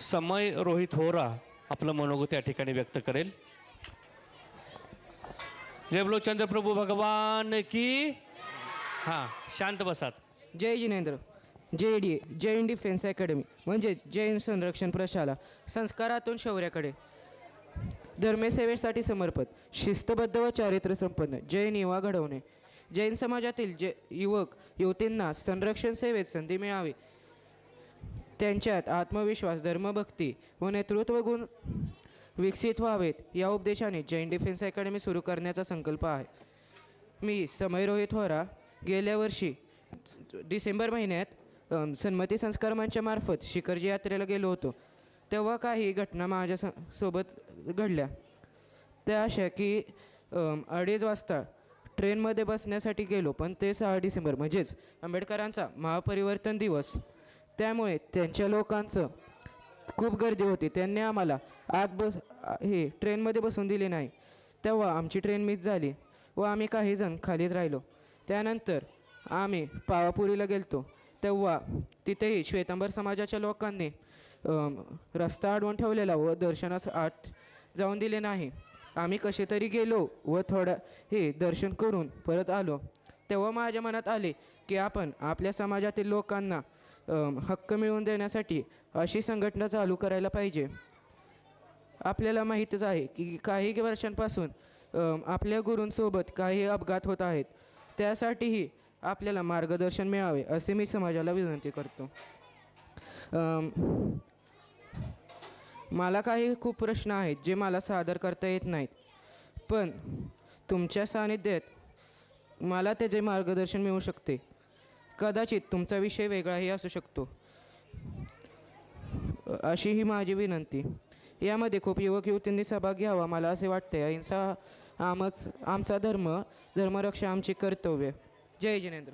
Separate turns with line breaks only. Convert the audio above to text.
समय रोहित होरा आपलं मनोगत या ठिकाणी व्यक्त करेल. जय बोलो चंद्रप्रभू भगवान की हां शांत बसात.
जय जिनेंद्र जे डी जैन डिफेन्स अकॅडमी म्हणजेच जैन संरक्षण प्रशाला संस्कारातून शौर्याकडे. धर्मसेवेसाठी समर्पित शिस्तबद्ध व चारित्र्य संपन्न जैन युवा घडवणे. जैन समाजातील जे युवक युवतींना संरक्षण सेवेत संधी मिळावी त्यांच्यात आत्मविश्वास धर्मभक्ती व नेतृत्व गुण विकसित व्हावेत. या उपदेशाने जैन डिफेन्स अकॅडमी सुरू करण्याचा संकल्प आहे. मी समय रोहित होरा गेल्या वर्षी डिसेंबर महिन्यात सन्मती संस्कार मंचामार्फत शिखरजी यात्रेला गेलो होतो. तेव्हा काही घटना माझ्या स- सोबत घडल्या. त्या अशा की अडीच वाजता ट्रेनमध्ये बसण्यासाठी गेलो पण ते सहा डिसेंबर म्हणजेच आंबेडकरांचा महापरिवर्तन दिवस. त्यामुळे त्यांच्या लोकांचं खूप गर्दी होती. त्यांनी आम्हाला आत बस हे ट्रेनमध्ये बसून दिले नाही. तेव्हा आमची ट्रेन मिस झाली व आम्ही काही जण खालीच राहिलो. त्यानंतर आम्ही पावापुरीला गेलतो. तेव्हा तिथेही श्वेतांबर समाजाच्या लोकांनी रस्ता अडवून ठेवलेला व दर्शनास आत जाऊन दिले नाही. आम्ही कसे तरी गेलो व थोडं हे दर्शन करून परत आलो. तेव्हा माझ्या मनात आले की आपण आपल्या समाजातील लोकांना हक्क मिळवून देण्यासाठी अशी संघटना चालू करायला पाहिजे. आपल्याला माहीतच आहे की काही वर्षांपासून आपल्या गुरूंसोबत काही अपघात होत आहेत. त्यासाठीही आपल्याला मार्गदर्शन मिळावे असे मी समाजाला विनंती करतो. मला काही खूप प्रश्न आहेत जे मला सादर करता येत नाहीत. पण तुमच्या सानिध्यात मला त्याचे मार्गदर्शन मिळू शकते. कदाचित तुमचा विषय वेगळाही असू शकतो. अशी ही माझी विनंती. यामध्ये खूप युवक युवतींनी सहभाग घ्यावा मला असे वाटते अहिंसा आमच आमचा धर्म धर्मरक्षा आमचे कर्तव्य. जय जिनेंद्र.